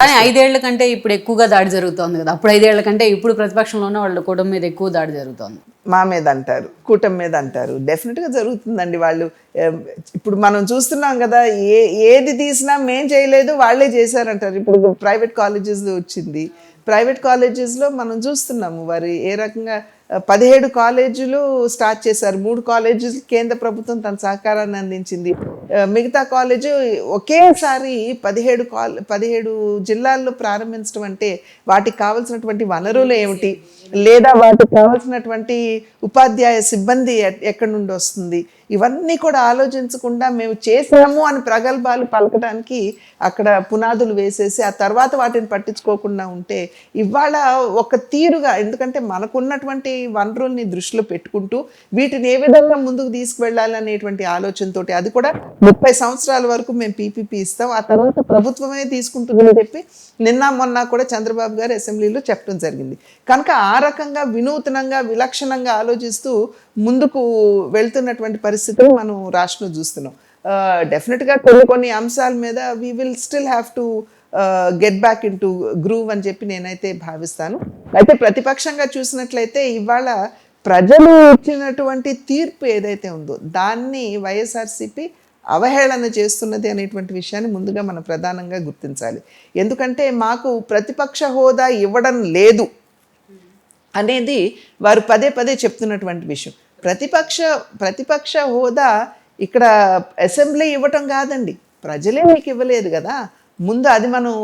కానీ ఐదేళ్ళ కంటే ఇప్పుడు ఎక్కువగా దాడి జరుగుతోంది కదా. అప్పుడు ఐదేళ్ళ కంటే ఇప్పుడు ప్రతిపక్షంలో ఉన్న వాళ్ళ కూటమి మీద ఎక్కువ దాడి జరుగుతోంది. మా మీద అంటారు కూటమి మీద అంటారు. డెఫినెట్గా జరుగుతుందండి వాళ్ళు. ఇప్పుడు మనం చూస్తున్నాం కదా ఏ ఏది తీసినా మేం చేయలేదు వాళ్ళే చేశారంటారు. ఇప్పుడు ప్రైవేట్ కాలేజెస్ వచ్చింది. ప్రైవేట్ కాలేజెస్లో మనం చూస్తున్నాము వారు ఏ రకంగా పదిహేడు కాలేజీలు స్టార్ట్ చేశారు. మూడు కాలేజీలు కేంద్ర ప్రభుత్వం తన సహకారాన్ని అందించింది. మిగతా కాలేజీ ఒకేసారి పదిహేడు కాల్ పదిహేడు జిల్లాల్లో ప్రారంభించడం అంటే వాటికి కావాల్సినటువంటి వనరులు ఏమిటి? లేదా వాటికి కావాల్సినటువంటి ఉపాధ్యాయ సిబ్బంది ఎక్కడి నుండి వస్తుంది? ఇవన్నీ కూడా ఆలోచించకుండా మేము చేసాము అని ప్రగల్భాలు పలకడానికి అక్కడ పునాదులు వేసేసి ఆ తర్వాత వాటిని పట్టించుకోకుండా ఉంటే ఇవాళ ఒక తీరుగా ఎందుకంటే మనకున్నటువంటి వనరుల్ని దృష్టిలో పెట్టుకుంటూ వీటిని ఏ విధంగా ముందుకు తీసుకువెళ్ళాలి అనేటువంటి ఆలోచనతోటి అది కూడా ముప్పై సంవత్సరాల వరకు మేము పీపీపీ ఇస్తాం. ఆ తర్వాత ప్రభుత్వమే తీసుకుంటుందని చెప్పి నిన్న మొన్న కూడా చంద్రబాబు గారు అసెంబ్లీలో చెప్పడం జరిగింది. కనుక ఆ రకంగా వినూతనంగా విలక్షణంగా ఆలోచిస్తూ ముందుకు వెళ్తున్నటువంటి పరిస్థితిని మనం రాష్ట్రంలో చూస్తున్నాం. డెఫినెట్గా కొన్ని కొన్ని అంశాల మీద we will still have to get back into groove అని చెప్పి నేనైతే భావిస్తాను. అయితే ప్రతిపక్షంగా చూసినట్లయితే ఇవాళ ప్రజలు ఇచ్చినటువంటి తీర్పు ఏదైతే ఉందో దాన్ని వైఎస్ఆర్సీపీ అవహేళన చేస్తున్నది అనేటువంటి విషయాన్ని ముందుగా మనం ప్రధానంగా గుర్తించాలి. ఎందుకంటే మాకు ప్రతిపక్ష హోదా ఇవ్వడం లేదు అనేది వారు పదే పదే చెప్తున్నటువంటి విషయం. ప్రతిపక్ష ప్రతిపక్ష హోదా ఇక్కడ అసెంబ్లీ ఇవ్వటం కాదండి. ప్రజలే మీకు ఇవ్వలేదు కదా. ముందు అది మనం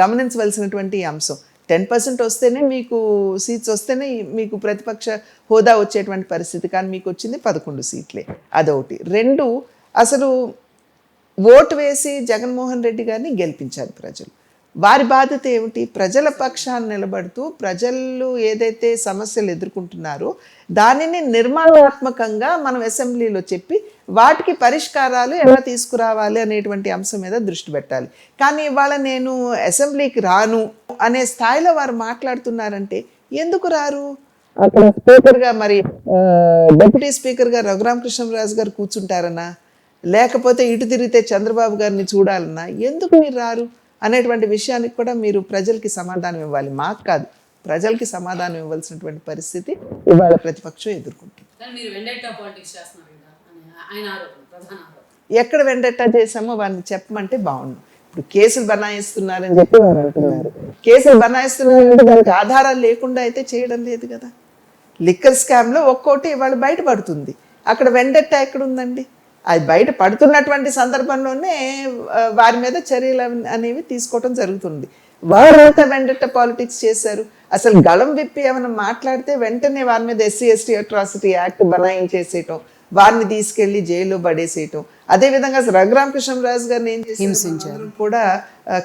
గమనించవలసినటువంటి అంశం. టెన్ పర్సెంట్ వస్తేనే మీకు సీట్స్ వస్తేనే మీకు ప్రతిపక్ష హోదా వచ్చేటువంటి పరిస్థితి. కానీ మీకు వచ్చింది పదకొండు సీట్లే. అదొకటి. రెండు అసలు ఓటు వేసి జగన్మోహన్ రెడ్డి గారిని గెలిపించారు ప్రజలు. వారి బాధ్యత ఏమిటి? ప్రజల పక్షాన్ని నిలబడుతూ ప్రజలు ఏదైతే సమస్యలు ఎదుర్కొంటున్నారో దానిని నిర్మాణాత్మకంగా మనం అసెంబ్లీలో చెప్పి వాటికి పరిష్కారాలు ఎలా తీసుకురావాలి అనేటువంటి అంశం మీద దృష్టి పెట్టాలి. కానీ ఇవాళ నేను అసెంబ్లీకి రాను అనే స్థాయిలో వారు మాట్లాడుతున్నారంటే ఎందుకు రారు? అక్కడ స్పీకర్గా మరి డిప్యూటీ స్పీకర్గా రఘురామకృష్ణరాజు గారు కూర్చుంటారనా? లేకపోతే ఇటు తిరిగితే చంద్రబాబు గారిని చూడాలన్నా ఎందుకు మీరు రారు? అనేటువంటి విషయానికి కూడా మీరు ప్రజలకి సమాధానం ఇవ్వాలి. మాకు కాదు ప్రజలకి సమాధానం ఇవ్వాల్సినటువంటి పరిస్థితి ఇవాళ ప్రతిపక్షం ఎదుర్కొంటుంది. ఎక్కడ వెండట్టా చేసామో వారిని చెప్పమంటే బాగుండు. ఇప్పుడు కేసులు బనాయిస్తున్నారని చెప్పి వారు అంటున్నారు. కేసులు బనాయిస్తున్నారంటే దానికి ఆధారాలు లేకుండా అయితే చేయడం లేదు కదా. లిక్కర్ స్కామ్లో ఒక్కోటి ఇవాళ బయటపడుతుంది. అక్కడ వెండట్టా ఎక్కడ ఉందండి? అది బయట పడుతున్నటువంటి సందర్భంలోనే వారి మీద చర్యలు అనేవి తీసుకోవటం జరుగుతుంది. వారంతా వెండట్ట పాలిటిక్స్ చేశారు. అసలు గళం విప్పి ఏమైనా మాట్లాడితే వెంటనే వారి మీద ఎస్సీ ఎస్టీ అట్రాసిటీ యాక్ట్ బనాయించేసేయటం వారిని తీసుకెళ్ళి జైల్లో పడేసేయటం. అదేవిధంగా అసలు రఘురామకృష్ణరాజు గారిని ఏం చేశారు? కూడా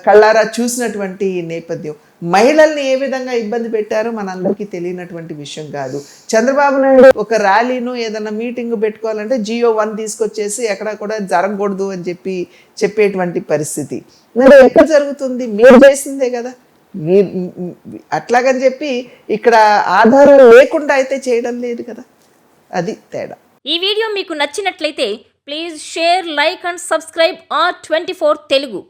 కళ్ళారా చూసినటువంటి నేపథ్యం. మహిళల్ని ఏ విధంగా ఇబ్బంది పెట్టారో మనందరికీ తెలియనటువంటి విషయం కాదు. చంద్రబాబు నాయుడు ఒక ర్యాలీను ఏదైనా మీటింగ్ పెట్టుకోవాలంటే జియో వన్ తీసుకొచ్చేసి ఎక్కడ కూడా జరగకూడదు అని చెప్పి చెప్పేటువంటి పరిస్థితి. మరి ఎక్కడ జరుగుతుంది? మీరు చేసిందే కదా. మీ అట్లాగని చెప్పి ఇక్కడ ఆధారం లేకుండా అయితే చేయడం లేదు కదా. అది తేడా. ఈ వీడియో మీకు నచ్చినట్లయితే please share like and subscribe R twenty four Telugu.